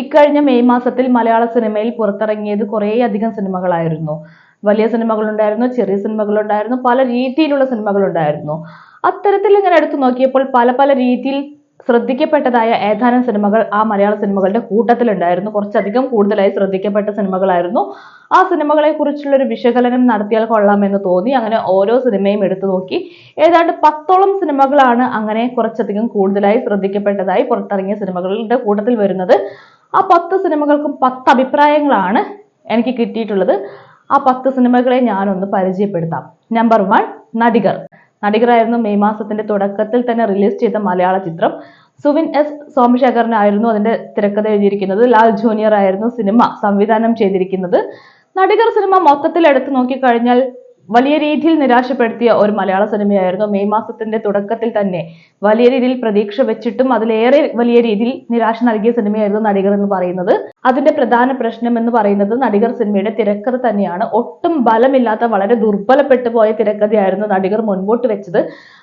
ഇക്കഴിഞ്ഞ മെയ് മാസത്തിൽ മലയാള സിനിമയിൽ പുറത്തിറങ്ങിയത് കുറേയധികം സിനിമകളായിരുന്നു. വലിയ സിനിമകളുണ്ടായിരുന്നു ചെറിയ സിനിമകളുണ്ടായിരുന്നു പല രീതിയിലുള്ള സിനിമകളുണ്ടായിരുന്നു. അത്തരത്തിൽ ഇങ്ങനെ എടുത്തു നോക്കിയപ്പോൾ പല പല രീതിയിൽ ശ്രദ്ധിക്കപ്പെട്ടതായ ഏതാനും സിനിമകൾ ആ മലയാള സിനിമകളുടെ കൂട്ടത്തിലുണ്ടായിരുന്നു. കുറച്ചധികം കൂടുതലായി ശ്രദ്ധിക്കപ്പെട്ട സിനിമകളായിരുന്നു. ആ സിനിമകളെ കുറിച്ചുള്ള ഒരു വിശകലനം നടത്തിയാൽ കൊള്ളാമെന്ന് തോന്നി. അങ്ങനെ ഓരോ സിനിമയും എടുത്തു നോക്കി. ഏതാണ്ട് പത്തോളം സിനിമകളാണ് അങ്ങനെ കുറച്ചധികം കൂടുതലായി ശ്രദ്ധിക്കപ്പെട്ടതായി പുറത്തിറങ്ങിയ സിനിമകളുടെ കൂട്ടത്തിൽ വരുന്നത്. ആ പത്ത് സിനിമകൾക്കും പത്ത് അഭിപ്രായങ്ങളാണ് എനിക്ക് കിട്ടിയിട്ടുള്ളത്. ആ പത്ത് സിനിമകളെ ഞാനൊന്ന് പരിചയപ്പെടുത്താം. Number one Nadikar. നടികരായിരുന്നു മെയ് മാസത്തിന്റെ തുടക്കത്തിൽ തന്നെ റിലീസ് ചെയ്ത മലയാള ചിത്രം. സുവിൻ എസ് സോമശേഖരനായിരുന്നു അതിന്റെ തിരക്കഥ എഴുതിയിരിക്കുന്നത്. ലാൽ ജൂനിയർ ആയിരുന്നു സിനിമ സംവിധാനം ചെയ്തിരിക്കുന്നത്. നടികർ സിനിമ മൊത്തത്തിൽ എടുത്തു നോക്കിക്കഴിഞ്ഞാൽ വലിയ രീതിയിൽ നിരാശപ്പെടുത്തിയ ഒരു മലയാള സിനിമയായിരുന്നു മെയ് മാസത്തിന്റെ തുടക്കത്തിൽ തന്നെ. വലിയ രീതിയിൽ പ്രതീക്ഷ വെച്ചിട്ടും അതിലേറെ വലിയ രീതിയിൽ നിരാശ നൽകിയ സിനിമയായിരുന്നു നടികർ എന്ന് പറയുന്നത്. അതിന്റെ പ്രധാന പ്രശ്നം എന്ന് പറയുന്നത് നടികർ സിനിമയുടെ തിരക്കഥ തന്നെയാണ്. ഒട്ടും ബലമില്ലാത്ത വളരെ ദുർബലപ്പെട്ടു പോയ തിരക്കഥയായിരുന്നു നടികർ മുൻപോട്ട് വെച്ചത്.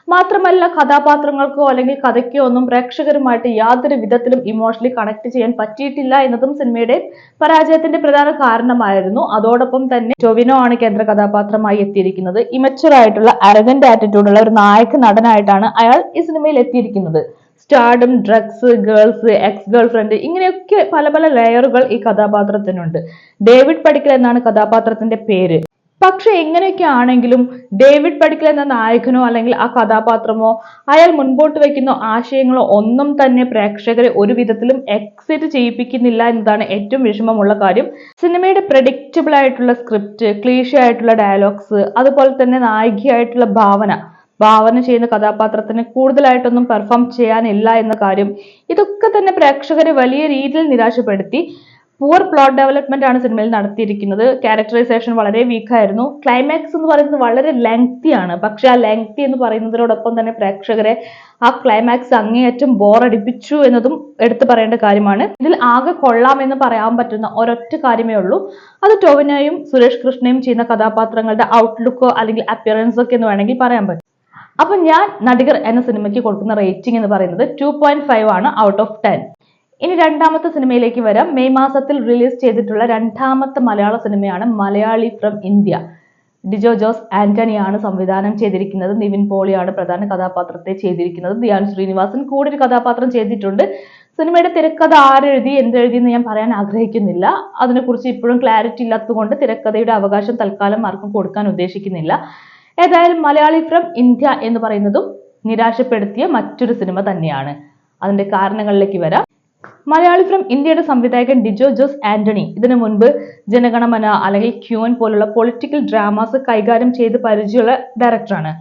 മാത്രമല്ല കഥാപാത്രങ്ങൾക്കോ അല്ലെങ്കിൽ കഥയ്ക്കോ ഒന്നും പ്രേക്ഷകരുമായിട്ട് യാതൊരു വിധത്തിലും ഇമോഷണലി കണക്ട് ചെയ്യാൻ പറ്റിയിട്ടില്ല എന്നതും സിനിമയുടെ പരാജയത്തിന്റെ പ്രധാന കാരണമായിരുന്നു. അതോടൊപ്പം തന്നെ ടൊവിനോ ആണ് കേന്ദ്ര കഥാപാത്രമായി എത്തിയിരിക്കുന്നത്. ഇമച്ചുറായിട്ടുള്ള അരഗന്റ് ആറ്റിറ്റ്യൂഡുള്ള ഒരു നായക നടനായിട്ടാണ് അയാൾ ഈ സിനിമയിൽ എത്തിയിരിക്കുന്നത്. Stardom drugs girls ex girlfriend ഇങ്ങനെയൊക്കെ പല പല ലെയറുകൾ ഈ കഥാപാത്രത്തിനുണ്ട്. ഡേവിഡ് പടിക്കൽ എന്നാണ് കഥാപാത്രത്തിന്റെ പേര്. പക്ഷെ എങ്ങനെയൊക്കെ ആണെങ്കിലും ഡേവിഡ് പടിക്കൽ എന്ന നായകനോ അല്ലെങ്കിൽ ആ കഥാപാത്രമോ അയാൾ മുൻപോട്ട് വയ്ക്കുന്ന ആശയങ്ങളോ ഒന്നും തന്നെ പ്രേക്ഷകരെ ഒരു വിധത്തിലും എക്സൈറ്റ് ചെയ്യിപ്പിക്കുന്നില്ല എന്നതാണ് ഏറ്റവും വിഷമമുള്ള കാര്യം. സിനിമയുടെ പ്രഡിക്റ്റബിൾ ആയിട്ടുള്ള സ്ക്രിപ്റ്റ് ക്ലീഷ ആയിട്ടുള്ള ഡയലോഗ്സ് അതുപോലെ തന്നെ നായികയായിട്ടുള്ള ഭാവന ഭാവന ചെയ്യുന്ന കഥാപാത്രത്തിന് കൂടുതലായിട്ടൊന്നും പെർഫോം ചെയ്യാനില്ല എന്ന കാര്യം ഇതൊക്കെ തന്നെ പ്രേക്ഷകരെ വലിയ രീതിയിൽ നിരാശപ്പെടുത്തി. പൂർ പ്ലോട്ട് ഡെവലപ്മെന്റ് ആണ് സിനിമയിൽ നടത്തിയിരിക്കുന്നത്. ക്യാരക്ടറൈസേഷൻ വളരെ വീക്കായിരുന്നു ക്ലൈമാക്സ് എന്ന് പറയുന്നത് വളരെ ലെങ്തി ആണ്. പക്ഷെ ആ ലെങ്തി എന്ന് പറയുന്നതിനോടൊപ്പം തന്നെ പ്രേക്ഷകരെ ആ ക്ലൈമാക്സ് അങ്ങേയറ്റം ബോറടിപ്പിച്ചു എന്നതും എടുത്തു പറയേണ്ട കാര്യമാണ്. ഇതിൽ ആകെ കൊള്ളാമെന്ന് പറയാൻ പറ്റുന്ന ഒരൊറ്റ കാര്യമേ ഉള്ളൂ. അത് ടോവിനോയും സുരേഷ് കൃഷ്ണയും ചെയ്യുന്ന കഥാപാത്രങ്ങളുടെ ഔട്ട്ലുക്കോ അല്ലെങ്കിൽ അപ്പിയറൻസോ ഒക്കെ എന്ന് വേണമെങ്കിൽ പറയാൻ പറ്റും. അപ്പൊ ഞാൻ നടികർ എന്ന സിനിമയ്ക്ക് കൊടുക്കുന്ന റേറ്റിംഗ് എന്ന് പറയുന്നത് ടു പോയിന്റ് ഫൈവ് ആണ് ഔട്ട് ഓഫ് ടെൻ ഇനി രണ്ടാമത്തെ സിനിമയിലേക്ക് വരാം. മെയ് മാസത്തിൽ റിലീസ് ചെയ്തിട്ടുള്ള രണ്ടാമത്തെ മലയാള സിനിമയാണ് മലയാളി ഫ്രം ഇന്ത്യ. ഡിജോ ജോസ് ആന്റണിയാണ് സംവിധാനം ചെയ്തിരിക്കുന്നത്. നിവിൻ പോളിയാണ് പ്രധാന കഥാപാത്രത്തെ ചെയ്തിരിക്കുന്നത്. ധ്യാൻ ശ്രീനിവാസൻ കൂടെ ഒരു കഥാപാത്രം ചെയ്തിട്ടുണ്ട്. സിനിമയുടെ തിരക്കഥ ആരെഴുതി എന്തെഴുതി എന്ന് ഞാൻ പറയാൻ ആഗ്രഹിക്കുന്നില്ല. അതിനെക്കുറിച്ച് ഇപ്പോഴും ക്ലാരിറ്റി ഇല്ലാത്തതുകൊണ്ട് തിരക്കഥയുടെ അവകാശം തൽക്കാലം ആർക്കും കൊടുക്കാൻ ഉദ്ദേശിക്കുന്നില്ല. ഏതായാലും മലയാളി ഫ്രം ഇന്ത്യ എന്ന് പറയുന്നതും നിരാശപ്പെടുത്തിയ മറ്റൊരു സിനിമ തന്നെയാണ്. അതിന്റെ കാരണങ്ങളിലേക്ക് വരാം. മലയാളി ഫ്രം ഇന്ത്യയുടെ സംവിധായകൻ ഡിജോ ജോസ് ആന്റണി. ഇതിനു മുൻപ് ജനഗണമന അല്ലെങ്കിൽ ക്യൂൻ പോലുള്ള പൊളിറ്റിക്കൽ ഡ്രാമാസ് കൈകാര്യം ചെയ്ത് പരിചയമുള്ള ഡയറക്ടറാണ്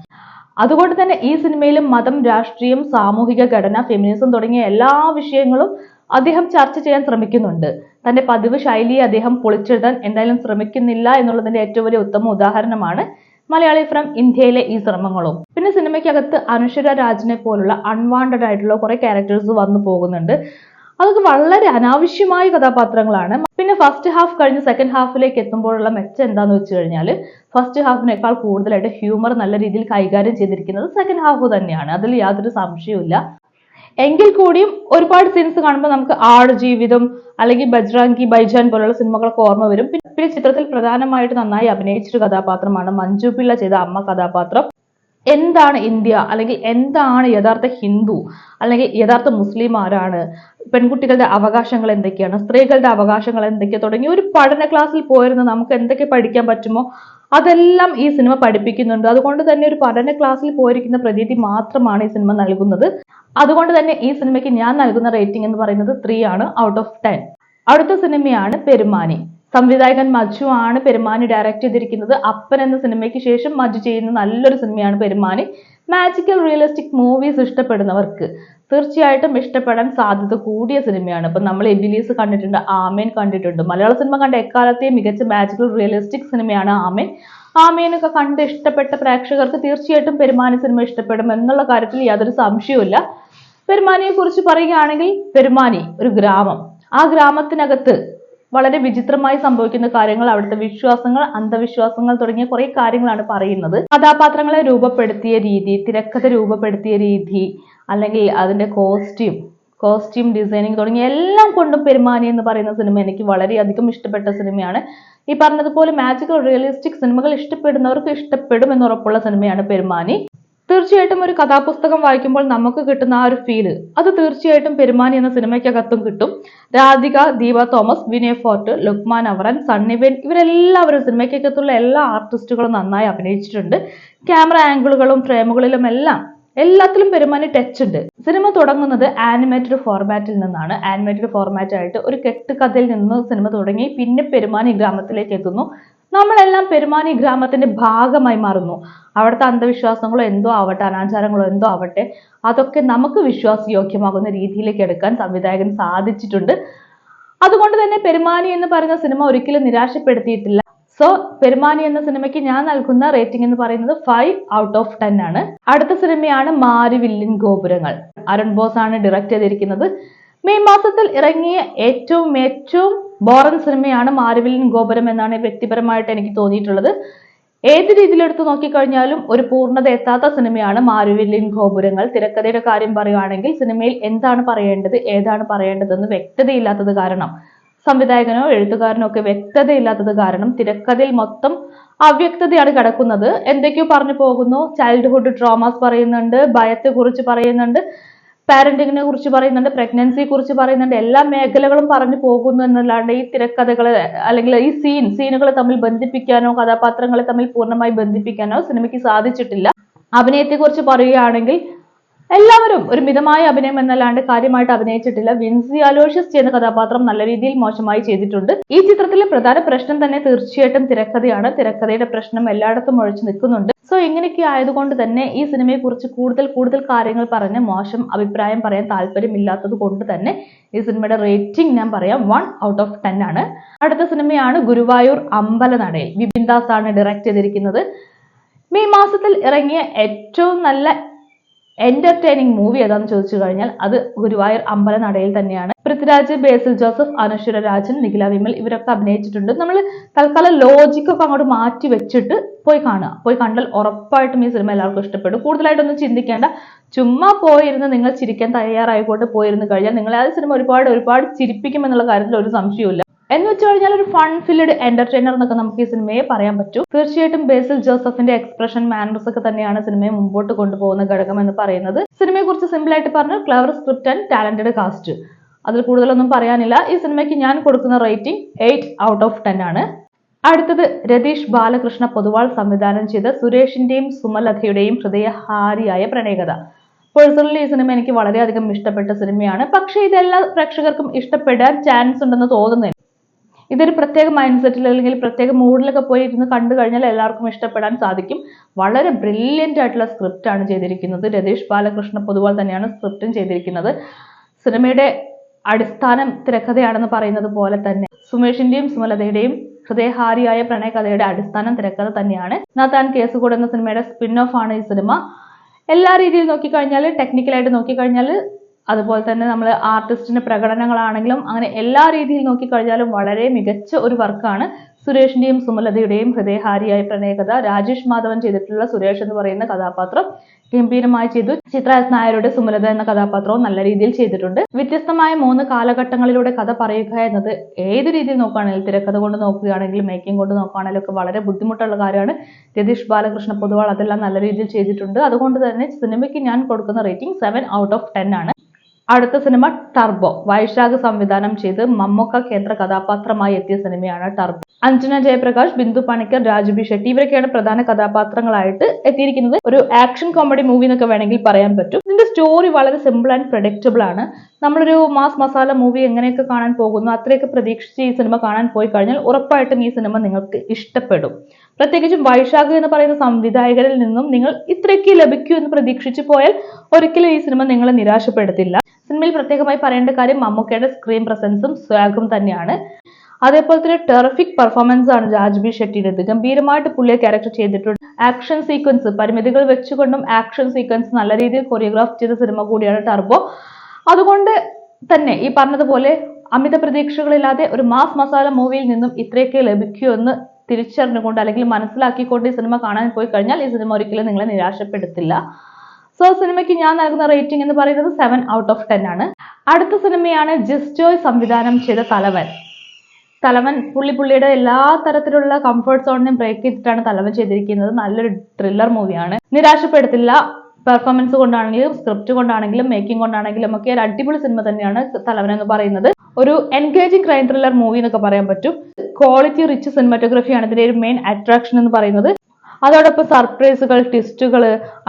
അതുകൊണ്ട് തന്നെ ഈ സിനിമയിലും മതം രാഷ്ട്രീയം സാമൂഹിക ഘടന ഫെമിനിസം തുടങ്ങിയ എല്ലാ വിഷയങ്ങളും അദ്ദേഹം ചർച്ച ചെയ്യാൻ ശ്രമിക്കുന്നുണ്ട്. തന്റെ പതിവ് ശൈലിയെ അദ്ദേഹം പൊളിച്ചെഴുതാൻ എന്തായാലും ശ്രമിക്കുന്നില്ല എന്നുള്ളതിന്റെ ഏറ്റവും വലിയ ഉത്തമ ഉദാഹരണമാണ് മലയാളി ഫ്രം ഇന്ത്യയിലെ ഈ ശ്രമങ്ങളും പിന്നെ സിനിമയ്ക്കകത്ത് അനുശ്വര രാജിനെ പോലുള്ള അൺവാണ്ടഡ് ആയിട്ടുള്ള കുറെ ക്യാരക്ടേഴ്സ് വന്നു പോകുന്നുണ്ട്. അതൊക്കെ വളരെ അനാവശ്യമായ കഥാപാത്രങ്ങളാണ്. പിന്നെ ഫസ്റ്റ് ഹാഫ് കഴിഞ്ഞ് സെക്കൻഡ് ഹാഫിലേക്ക് എത്തുമ്പോഴുള്ള മെച്ചം എന്താന്ന് വെച്ച് കഴിഞ്ഞാൽ ഫസ്റ്റ് ഹാഫിനേക്കാൾ കൂടുതലായിട്ട് ഹ്യൂമർ നല്ല രീതിയിൽ കൈകാര്യം ചെയ്തിരിക്കുന്നത് സെക്കൻഡ് ഹാഫ് തന്നെയാണ്. അതിൽ യാതൊരു സംശയവുമില്ല. എങ്കിൽ കൂടിയും ഒരുപാട് സീൻസ് കാണുമ്പോൾ നമുക്ക് ആട് ജീവിതം അല്ലെങ്കിൽ ബജ്രാങ്കി ബൈജാൻ പോലുള്ള സിനിമകളൊക്കെ ഓർമ്മ വരും. പിന്നെ ചിത്രത്തിൽ പ്രധാനമായിട്ട് നന്നായി അഭിനയിച്ചൊരു കഥാപാത്രമാണ് മഞ്ജു പിള്ള ചെയ്ത അമ്മ കഥാപാത്രം. എന്താണ് ഇന്ത്യ? അല്ലെങ്കിൽ എന്താണ് യഥാർത്ഥ ഹിന്ദു? അല്ലെങ്കിൽ യഥാർത്ഥ മുസ്ലിം ആരാണ്? പെൺകുട്ടികളുടെ അവകാശങ്ങൾ എന്തൊക്കെയാണ്? സ്ത്രീകളുടെ അവകാശങ്ങൾ എന്തൊക്കെയാണ് തുടങ്ങി ഒരു പഠന ക്ലാസ്സിൽ പോയിരുന്ന നമുക്ക് എന്തൊക്കെ പഠിക്കാൻ പറ്റുമോ? അതെല്ലാം ഈ സിനിമ പഠിപ്പിക്കുന്നുണ്ട്. അതുകൊണ്ട് തന്നെ ഒരു പഠന ക്ലാസ്സിൽ പോയിരിക്കുന്ന പ്രതീതി മാത്രമാണ് ഈ സിനിമ നൽകുന്നത്. അതുകൊണ്ട് തന്നെ ഈ സിനിമയ്ക്ക് ഞാൻ നൽകുന്ന റേറ്റിംഗ് എന്ന് പറയുന്നത് ത്രീ ആണ് ഔട്ട് ഓഫ് ടെൻ അടുത്ത സിനിമയാണ് പെരുമാനി. സംവിധായകൻ മജു ആണ് പെരുമാനി ഡയറക്റ്റ് ചെയ്തിരിക്കുന്നത്. അപ്പൻ എന്ന സിനിമയ്ക്ക് ശേഷം മജു ചെയ്യുന്ന നല്ലൊരു സിനിമയാണ് പെരുമാനി. മാജിക്കൽ റിയലിസ്റ്റിക് മൂവീസ് ഇഷ്ടപ്പെടുന്നവർക്ക്. തീർച്ചയായിട്ടും ഇഷ്ടപ്പെടാൻ സാധ്യത കൂടിയ സിനിമയാണ്. ഇപ്പൊ നമ്മൾ എബിലീസ് കണ്ടിട്ടുണ്ട് ആമേൻ കണ്ടിട്ടുണ്ട്. മലയാള സിനിമ കണ്ട എക്കാലത്തെയും മികച്ച മാജിക്കൽ റിയലിസ്റ്റിക് സിനിമയാണ് ആമേൻ. ആമേനൊക്കെ കണ്ട് ഇഷ്ടപ്പെട്ട പ്രേക്ഷകർക്ക് തീർച്ചയായിട്ടും പെരുമാനി സിനിമ ഇഷ്ടപ്പെടും എന്നുള്ള കാര്യത്തിൽ യാതൊരു സംശയവുമില്ല. പെരുമാനിയെ കുറിച്ച് പറയുകയാണെങ്കിൽ പെരുമാനി ഒരു ഗ്രാമം. ആ ഗ്രാമത്തിനകത്ത് വളരെ വിചിത്രമായി സംഭവിക്കുന്ന കാര്യങ്ങൾ അവിടുത്തെ വിശ്വാസങ്ങൾ അന്ധവിശ്വാസങ്ങൾ തുടങ്ങിയ കുറെ കാര്യങ്ങളാണ് പറയുന്നത്. കഥാപാത്രങ്ങളെ രൂപപ്പെടുത്തിയ രീതി തിരക്കഥ രൂപപ്പെടുത്തിയ രീതി അല്ലെങ്കിൽ അതിന്റെ കോസ്റ്റ്യൂം കോസ്റ്റ്യൂം ഡിസൈനിങ് തുടങ്ങിയ എല്ലാം കൊണ്ടും പെരുമാനി എന്ന് പറയുന്ന സിനിമ എനിക്ക് വളരെയധികം ഇഷ്ടപ്പെട്ട സിനിമയാണ് ഈ പറഞ്ഞതുപോലെ മാജിക്കൽ റിയലിസ്റ്റിക് സിനിമകൾ ഇഷ്ടപ്പെടുന്നവർക്ക് ഇഷ്ടപ്പെടും എന്നുറപ്പുള്ള സിനിമയാണ് പെരുമാനി. തീർച്ചയായിട്ടും ഒരു കഥാപുസ്തകം വായിക്കുമ്പോൾ നമുക്ക് കിട്ടുന്ന ആ ഒരു ഫീൽ അത് തീർച്ചയായിട്ടും പെരുമാനി എന്ന സിനിമയ്ക്കകത്തും കിട്ടും. രാധിക ദീപ തോമസ് വിനയ് ഫോർട്ട് ലുക്മാൻ അവറൻ സണ്ണിബെൻ ഇവരെല്ലാവരും സിനിമയ്ക്കകത്തുള്ള എല്ലാ ആർട്ടിസ്റ്റുകളും നന്നായി അഭിനയിച്ചിട്ടുണ്ട്. ക്യാമറ ആംഗിളുകളും ഫ്രെയിമുകളിലും എല്ലാം എല്ലാത്തിലും പെരുമാനി ടച്ച് ഉണ്ട്. സിനിമ തുടങ്ങുന്നത് ആനിമേറ്റഡ് ഫോർമാറ്റിൽ നിന്നാണ്. ആനിമേറ്റഡ് ഫോർമാറ്റ് ആയിട്ട് ഒരു കെട്ടുകഥയിൽ നിന്ന് സിനിമ തുടങ്ങി. പിന്നെ പെരുമാനി ഗ്രാമത്തിലേക്ക് എത്തുന്നു. നമ്മളെല്ലാം പെരുമാനി ഗ്രാമത്തിന്റെ ഭാഗമായി മാറുന്നു. അവിടുത്തെ അന്ധവിശ്വാസങ്ങളോ എന്തോ ആവട്ടെ അനാചാരങ്ങളോ എന്തോ ആവട്ടെ അതൊക്കെ നമുക്ക് വിശ്വാസയോഗ്യമാകുന്ന രീതിയിലേക്ക് എടുക്കാൻ സംവിധായകൻ സാധിച്ചിട്ടുണ്ട്. അതുകൊണ്ട് തന്നെ പെരുമാനി എന്ന് പറയുന്ന സിനിമ ഒരിക്കലും നിരാശപ്പെടുത്തിയിട്ടില്ല. സോ പെരുമാനി എന്ന സിനിമയ്ക്ക് ഞാൻ നൽകുന്ന റേറ്റിംഗ് എന്ന് പറയുന്നത് ഫൈവ് ഔട്ട് ഓഫ് ടെൻ ആണ്. അടുത്ത സിനിമയാണ് മാരി വില്ലിൻ ഗോപുരങ്ങൾ. അരുൺ ബോസ് ആണ് ഡയറക്ട് ചെയ്തിരിക്കുന്നത്. മെയ് മാസത്തിൽ ഇറങ്ങിയ ഏറ്റവും ഏറ്റവും ബോറൻ സിനിമയാണ് മാരുവിലിൻ ഗോപുരം എന്നാണ് വ്യക്തിപരമായിട്ട് എനിക്ക് തോന്നിയിട്ടുള്ളത്. ഏത് രീതിയിലെടുത്ത് നോക്കിക്കഴിഞ്ഞാലും ഒരു പൂർണത എത്താത്ത സിനിമയാണ് മാരുവില്ലിൻ ഗോപുരങ്ങൾ. തിരക്കഥയുടെ കാര്യം പറയുകയാണെങ്കിൽ സിനിമയിൽ എന്താണ് പറയേണ്ടത് ഏതാണ് പറയേണ്ടതെന്ന് വ്യക്തതയില്ലാത്തത് കാരണം സംവിധായകനോ എഴുത്തുകാരനോ ഒക്കെ വ്യക്തതയില്ലാത്തത് കാരണം തിരക്കഥയിൽ മൊത്തം അവ്യക്തതയാണ് കിടക്കുന്നത്. എന്തൊക്കെയോ പറഞ്ഞു പോകുന്നു. ചൈൽഡ്ഹുഡ് ഡ്രാമാസ് പറയുന്നുണ്ട് ഭയത്തെക്കുറിച്ച് പറയുന്നുണ്ട്. പാരന്റിങ്ങിനെ കുറിച്ച് പറയുന്നുണ്ട് പ്രഗ്നൻസിയെ കുറിച്ച് പറയുന്നുണ്ട് എല്ലാ മേഖലകളും പറഞ്ഞു പോകുന്നു എന്നല്ലാണ്ട് ഈ തിരക്കഥകൾ അല്ലെങ്കിൽ ഈ സീൻ സീനുകൾ തമ്മിൽ ബന്ധിപ്പിക്കാനോ കഥാപാത്രങ്ങളെ തമ്മിൽ പൂർണമായി ബന്ധിപ്പിക്കാനോ സിനിമയ്ക്ക് സാധിച്ചിട്ടില്ല. അഭിനയത്തെ കുറിച്ച് പറയുകയാണെങ്കിൽ എല്ലാവരും ഒരു മിതമായ അഭിനയം എന്നല്ലാണ്ട് കാര്യമായിട്ട് അഭിനയിച്ചിട്ടില്ല. വിൻസി അലോഷ്യസ് ചെയ്യുന്ന കഥാപാത്രം നല്ല രീതിയിൽ മോശമായി ചെയ്തിട്ടുണ്ട്. ഈ ചിത്രത്തിലെ പ്രധാന പ്രശ്നം തന്നെ തീർച്ചയായിട്ടും തിരക്കഥയാണ്. തിരക്കഥയുടെ പ്രശ്നം എല്ലായിടത്തും ഒഴിച്ചു നിൽക്കുന്നുണ്ട്. സോ ഇങ്ങനെയൊക്കെ ആയതുകൊണ്ട് തന്നെ ഈ സിനിമയെ കുറിച്ച് കൂടുതൽ കൂടുതൽ കാര്യങ്ങൾ പറഞ്ഞ് മോശം അഭിപ്രായം പറയാൻ താല്പര്യമില്ലാത്തത് കൊണ്ട് തന്നെ ഈ സിനിമയുടെ റേറ്റിംഗ് ഞാൻ പറയാം വൺ ഔട്ട് ഓഫ് ടെൻ ആണ്. അടുത്ത സിനിമയാണ് ഗുരുവായൂർ അമ്പലനടയിൽ. വിപിൻ ദാസ് ആണ് ഡയറക്റ്റ് ചെയ്തിരിക്കുന്നത്. മെയ് മാസത്തിൽ ഇറങ്ങിയ ഏറ്റവും നല്ല എന്റർടൈനിങ് മൂവി ഏതാന്ന് ചോദിച്ചു കഴിഞ്ഞാൽ അത് ഗുരുവായൂർ അമ്പലനടയിൽ തന്നെയാണ്. പൃഥ്വിരാജ് ബേസിൽ ജോസഫ് അനശ്വര രാജൻ നിഖില വിമൽ ഇവരൊക്കെ അഭിനയിച്ചിട്ടുണ്ട്. നമ്മൾ തൽക്കാലം ലോജിക്കൊക്കെ അങ്ങോട്ട് മാറ്റി വെച്ചിട്ട് പോയി കാണുക. പോയി കണ്ടാൽ ഉറപ്പായിട്ടും ഈ സിനിമ എല്ലാവർക്കും ഇഷ്ടപ്പെടും. കൂടുതലായിട്ടൊന്നും ചിന്തിക്കേണ്ട. ചുമ്മാ പോയിരുന്ന് നിങ്ങൾ ചിരിക്കാൻ തയ്യാറായിക്കോട്ട് പോയിരുന്നു കഴിഞ്ഞാൽ നിങ്ങളെ ആ സിനിമ ഒരുപാട് ഒരുപാട് ചിരിപ്പിക്കുമെന്നുള്ള കാര്യത്തിൽ ഒരു സംശയവുമില്ല. എന്ന് വെച്ച് കഴിഞ്ഞാൽ ഒരു ഫൺ ഫിൽഡ് എന്റർടൈനർ എന്നൊക്കെ നമുക്ക് ഈ സിനിമയെ പറയാൻ പറ്റും. തീർച്ചയായിട്ടും ബേസിൽ ജോസഫിന്റെ എക്സ്പ്രഷൻ മാനേഴ്സ് ഒക്കെ തന്നെയാണ് സിനിമയെ മുമ്പോട്ട് കൊണ്ടുപോകുന്ന ഘടകം എന്ന് പറയുന്നത്. സിനിമയെ കുറിച്ച് സിമ്പിൾ ആയിട്ട് പറഞ്ഞാൽ clever script and talented cast അതിൽ കൂടുതലൊന്നും പറയാനില്ല. ഈ സിനിമയ്ക്ക് ഞാൻ കൊടുക്കുന്ന rating eight out of ten ആണ്. അടുത്തത് രതീഷ് ബാലകൃഷ്ണ പൊതുവാൾ സംവിധാനം ചെയ്ത സുരേഷിന്റെയും സുമലതയുടെയും ഹൃദയഹാരിയായ പ്രണയകഥ. പേഴ്സണലി ഈ സിനിമ എനിക്ക് വളരെയധികം ഇഷ്ടപ്പെട്ട സിനിമയാണ് പക്ഷേ ഇതെല്ലാ പ്രേക്ഷകർക്കും ഇഷ്ടപ്പെടാൻ ചാൻസ് ഉണ്ടെന്ന് തോന്നുന്നില്ല. ഇതൊരു പ്രത്യേക മൈൻഡ് സെറ്റിൽ അല്ലെങ്കിൽ പ്രത്യേക മൂഡിലൊക്കെ പോയി ഇരുന്ന് കണ്ടു കഴിഞ്ഞാൽ എല്ലാവർക്കും ഇഷ്ടപ്പെടാൻ സാധിക്കും. വളരെ ബ്രില്യന്റ് ആയിട്ടുള്ള സ്ക്രിപ്റ്റ് ആണ് ചെയ്തിരിക്കുന്നത്. രതീഷ് ബാലകൃഷ്ണ പൊതുവാൾ തന്നെയാണ് സ്ക്രിപ്റ്റും ചെയ്തിരിക്കുന്നത്. സിനിമയുടെ അടിസ്ഥാനം തിരക്കഥയാണെന്ന് പറയുന്നത് പോലെ തന്നെ സുമേഷിന്റെയും സുമലതയുടെയും ഹൃദയഹാരിയായ പ്രണയകഥയുടെ അടിസ്ഥാനം തിരക്കഥ തന്നെയാണ്. നാത്താൻ കേസുകൂട് എന്ന സിനിമയുടെ സ്പിൻ ഓഫ് ആണ് ഈ സിനിമ. എല്ലാ രീതിയിൽ നോക്കിക്കഴിഞ്ഞാൽ ടെക്നിക്കലായിട്ട് നോക്കിക്കഴിഞ്ഞാൽ അതുപോലെ തന്നെ നമ്മൾ ആർട്ടിസ്റ്റിന്റെ പ്രകടനങ്ങളാണെങ്കിലും അങ്ങനെ എല്ലാ രീതിയിൽ നോക്കിക്കഴിഞ്ഞാലും വളരെ മികച്ച ഒരു വർക്കാണ് സുരേഷിന്റെയും സുമലതയുടെയും ഹൃദയഹാരിയായ പ്രണയകഥ. രാജേഷ് മാധവൻ ചെയ്തിട്ടുള്ള സുരേഷ് എന്ന് പറയുന്ന കഥാപാത്രം ഗംഭീരമായി ചെയ്തു. ചിത്ര നായരുടെ സുമലത എന്ന കഥാപാത്രവും നല്ല രീതിയിൽ ചെയ്തിട്ടുണ്ട്. വ്യത്യസ്തമായ മൂന്ന് കാലഘട്ടങ്ങളിലൂടെ കഥ പറയുക എന്നത് ഏത് രീതിയിൽ നോക്കുകയാണെങ്കിലും തിരക്കഥ കൊണ്ട് നോക്കുകയാണെങ്കിലും മേക്കിംഗ് കൊണ്ട് നോക്കുകയാണെങ്കിലും ഒക്കെ വളരെ ബുദ്ധിമുട്ടുള്ള കാര്യമാണ്. രതീഷ് ബാലകൃഷ്ണ പൊതുവാൾ അതെല്ലാം നല്ല രീതിയിൽ ചെയ്തിട്ടുണ്ട്. അതുകൊണ്ട് തന്നെ സിനിമയ്ക്ക് ഞാൻ കൊടുക്കുന്ന rating seven out of ten ആണ്. അടുത്ത സിനിമ ടർബോ. വൈശാഖ് സംവിധാനം ചെയ്ത് മമ്മൂക്ക കേന്ദ്ര കഥാപാത്രമായി എത്തിയ സിനിമയാണ് ടർബോ. അഞ്ജന ജയപ്രകാശ് ബിന്ദു പണിക്കർ രാജുബി ഷെട്ടി ഇവരൊക്കെയാണ് പ്രധാന കഥാപാത്രങ്ങളായിട്ട് എത്തിയിരിക്കുന്നത്. ഒരു ആക്ഷൻ കോമഡി മൂവി എന്നൊക്കെ വേണമെങ്കിൽ പറയാൻ പറ്റും. ഇതിന്റെ സ്റ്റോറി വളരെ സിമ്പിൾ ആൻഡ് പ്രഡിക്റ്റബിൾ ആണ്. നമ്മളൊരു മാസ് മസാല മൂവി എങ്ങനെയൊക്കെ കാണാൻ പോകുന്നു അത്രയൊക്കെ പ്രതീക്ഷിച്ച് ഈ സിനിമ കാണാൻ പോയി കഴിഞ്ഞാൽ ഉറപ്പായിട്ടും ഈ സിനിമ നിങ്ങൾക്ക് ഇഷ്ടപ്പെടും. പ്രത്യേകിച്ചും വൈശാഖ് എന്ന് പറയുന്ന സംവിധായകരിൽ നിന്നും നിങ്ങൾ ഇത്രയ്ക്ക് ലഭിക്കൂ എന്ന് പ്രതീക്ഷിച്ചു പോയാൽ ഒരിക്കലും ഈ സിനിമ നിങ്ങളെ നിരാശപ്പെടുത്തില്ല. സിനിമയിൽ പ്രത്യേകമായി പറയേണ്ട കാര്യം മമ്മൂക്കയുടെ സ്ക്രീൻ പ്രസൻസും സ്വാഗും തന്നെയാണ്. അതേപോലെ തന്നെ ടെറഫിക് പെർഫോമൻസ് ആണ് രാജ്ബി ഷെട്ടിയുടെ ഗംഭീരമായിട്ട് പുള്ളിയെ ക്യാരക്ടർ ചെയ്തിട്ടുണ്ട്. ആക്ഷൻ സീക്വൻസ് പരിമിതികൾ വെച്ചുകൊണ്ടും ആക്ഷൻ സീക്വൻസ് നല്ല രീതിയിൽ കൊറിയോഗ്രാഫ് ചെയ്ത സിനിമ കൂടിയാണ് ടർബോ അതുകൊണ്ട് തന്നെ ഈ പറഞ്ഞതുപോലെ അമിത പ്രതീക്ഷകളില്ലാതെ ഒരു മാസ് മസാല മൂവിയിൽ നിന്നും ഇത്രയൊക്കെ ലഭിക്കൂ എന്ന് തിരിച്ചറിഞ്ഞുകൊണ്ട് അല്ലെങ്കിൽ മനസ്സിലാക്കിക്കൊണ്ട് ഈ സിനിമ കാണാൻ പോയി കഴിഞ്ഞാൽ ഈ സിനിമ ഒരിക്കലും നിങ്ങളെ നിരാശപ്പെടുത്തില്ല. സോ സിനിമയ്ക്ക് ഞാൻ നൽകുന്ന റേറ്റിംഗ് എന്ന് പറയുന്നത് സെവൻ ഔട്ട് ഓഫ് ടെൻ ആണ്. അടുത്ത സിനിമയാണ് ജിസ്റ്റോയ് സംവിധാനം ചെയ്ത തലവൻ. തലവൻ പുള്ളി പുള്ളിയുടെ എല്ലാ തരത്തിലുള്ള കംഫർട്ട് സോണിനെയും ബ്രേക്ക് ചെയ്തിട്ടാണ് തലവൻ ചെയ്തിരിക്കുന്നത്. നല്ലൊരു ത്രില്ലർ മൂവിയാണ് നിരാശപ്പെടുത്തില്ല. പെർഫോമൻസ് കൊണ്ടാണെങ്കിലും സ്ക്രിപ്റ്റ് കൊണ്ടാണെങ്കിലും മേക്കിംഗ് കൊണ്ടാണെങ്കിലും ഒക്കെ ഒരു അടിപൊളി സിനിമ തന്നെയാണ് തലവൻ എന്ന് പറയുന്നത്. ഒരു എൻഗേജിങ് ക്രൈം ത്രില്ലർ മൂവി എന്നൊക്കെ പറയാൻ പറ്റും. ക്വാളിറ്റി റിച്ച് സിനിമാറ്റോഗ്രഫിയാണ് ഇതിന്റെ ഒരു മെയിൻ അട്രാക്ഷൻ എന്ന് പറയുന്നത്. അതോടൊപ്പം സർപ്രൈസുകൾ ട്വിസ്റ്റുകൾ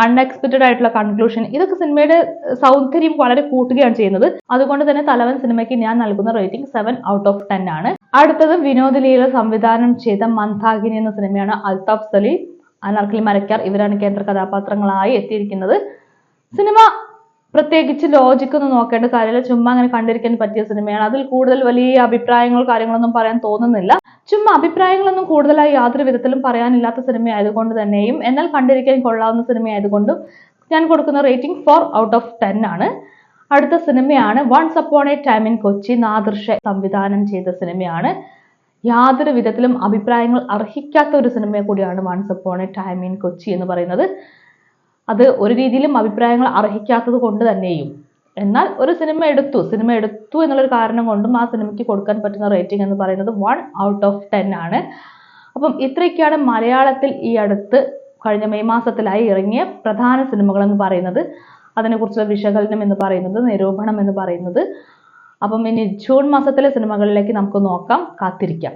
അൺഎക്സ്പെക്റ്റഡ് ആയിട്ടുള്ള കൺക്ലൂഷൻ ഇതൊക്കെ സിനിമയുടെ സൗന്ദര്യം വളരെ കൂട്ടുകയാണ് ചെയ്യുന്നത്. അതുകൊണ്ട് തന്നെ തലവൻ സിനിമയ്ക്ക് ഞാൻ നൽകുന്ന rating seven out of ten ആണ്. അടുത്തത് വിനോദ് ലീല സംവിധാനം ചെയ്ത മന്ദാകിനി എന്ന സിനിമയാണ് അൽതാഫ് സലീം. അനാർക്കലി മരക്കാർ ഇവരാണ് കേന്ദ്ര കഥാപാത്രങ്ങളായി എത്തിയിരിക്കുന്നത്. സിനിമ പ്രത്യേകിച്ച് ലോജിക്ക് ഒന്നും നോക്കേണ്ട കാര്യമില്ല. ചുമ്മാ അങ്ങനെ കണ്ടിരിക്കാൻ പറ്റിയ സിനിമയാണ്. അതിൽ കൂടുതൽ വലിയ അഭിപ്രായങ്ങളോ കാര്യങ്ങളൊന്നും പറയാൻ തോന്നുന്നില്ല. ചുമ്മാ അഭിപ്രായങ്ങളൊന്നും കൂടുതലായി യാതൊരു വിധത്തിലും പറയാനില്ലാത്ത സിനിമ ആയതുകൊണ്ട് തന്നെയും എന്നാൽ കണ്ടിരിക്കാൻ കൊള്ളാവുന്ന സിനിമ ആയതുകൊണ്ടും ഞാൻ കൊടുക്കുന്ന rating four out of ten ആണ്. അടുത്ത സിനിമയാണ് once upon a time in Kochi Nadirshah സംവിധാനം ചെയ്ത സിനിമയാണ്. യാതൊരു വിധത്തിലും അഭിപ്രായങ്ങൾ അർഹിക്കാത്ത ഒരു സിനിമ കൂടിയാണ് once upon a time in Kochi എന്ന് പറയുന്നത്. അത് ഒരു രീതിയിലും അഭിപ്രായങ്ങൾ അർഹിക്കാത്തത് കൊണ്ട് തന്നെയും. എന്നാൽ ഒരു സിനിമ എടുത്തു സിനിമ എടുത്തു എന്നുള്ളൊരു കാരണം കൊണ്ടും ആ സിനിമയ്ക്ക് കൊടുക്കാൻ പറ്റുന്ന റേറ്റിംഗ് എന്ന് പറയുന്നത് വൺ ഔട്ട് ഓഫ് ടെൻ ആണ്. അപ്പം ഇത്രയൊക്കെയാണ് മലയാളത്തിൽ ഈ അടുത്ത് കഴിഞ്ഞ മെയ് മാസത്തിലായി ഇറങ്ങിയ പ്രധാന സിനിമകൾ എന്ന് പറയുന്നത്. അതിനെക്കുറിച്ചുള്ള വിശകലനം എന്ന് പറയുന്നത് നിരൂപണം എന്ന് പറയുന്നത്. അപ്പം ഇനി ജൂൺ മാസത്തിലെ സിനിമകളിലേക്ക് നമുക്ക് നോക്കാം കാത്തിരിക്കാം.